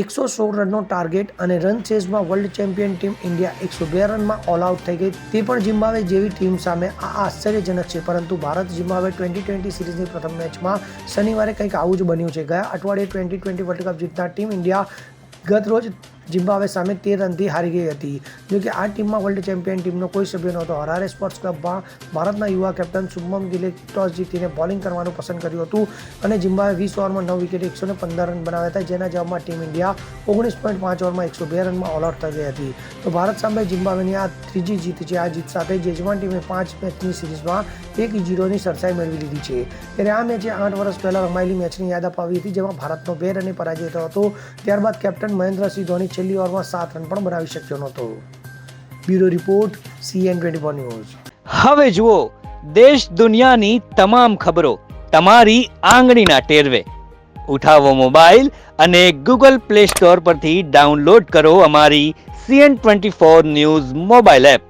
એકસો સોળ રનનો ટાર્ગેટ અને રન ચેઝમાં વર્લ્ડ ચેમ્પિયન ટીમ ઇન્ડિયા એકસો બે રનમાં ઓલ આઉટ થઈ ગઈ. તે પણ જિમ્બાવે જેવી ટીમ સામે આ આશ્ચર્યજનક છે, પરંતુ ભારત જિમ્બાવે ટ્વેન્ટી ટ્વેન્ટી સિરીઝની પ્રથમ મેચમાં શનિવારે કંઈક આવું જ બન્યું છે. ગયા અઠવાડિયે ટ્વેન્ટી ટ્વેન્ટી વર્લ્ડ કપ જીતનાર ટીમ ઇન્ડિયા ગત રોજ જિમ્બાવે સામે તેર રનથી હારી ગઈ હતી. જો કે આ ટીમમાં વર્લ્ડ ચેમ્પિયન ટીમનો કોઈ સભ્ય નહોતો. હરારે સ્પોર્ટ્સ ક્લબમાં ભારતના યુવા કેપ્ટન શુભમન ગિલે ટોસ જીતીને બોલિંગ કરવાનું પસંદ કર્યું હતું અને જિમ્બાવે વીસ ઓવરમાં નવ વિકેટ એકસો પંદર રન બનાવ્યા હતા. જેના જવાબમાં ટીમ ઇન્ડિયા ઓગણીસ પોઈન્ટ પાંચ ઓવરમાં એકસો બે રનમાં ઓલ આઉટ થઈ ગઈ હતી. તો ભારત સામે જિમ્બાવેની આ ત્રીજી જીત છે. આ જીત સાથે યજમાન ટીમે પાંચ મેચની સિરીઝમાં એક ઝીરોની સરસાઈ મેળવી લીધી છે. ત્યારે આ મેચે આઠ વર્ષ પહેલાં રમાયેલી મેચની યાદ અપાવી હતી, જેમાં ભારતનો બે રને પરાજય થયો હતો. ત્યારબાદ કેપ્ટન મહેન્દ્રસિંહ ધોની છેલ્લી ઓવરમાં સાત રન પણ બનાવી શક્યો નહોતો. Bureau report CN twenty four news. હવે જુઓ, દેશ દુનિયાની તમામ ખબરો તમારી આંગળીના ટેરવે. ઉઠાવો મોબાઈલ અને ગૂગલ પ્લે સ્ટોર પરથી ડાઉનલોડ કરો અમારી CN twenty four news mobile app.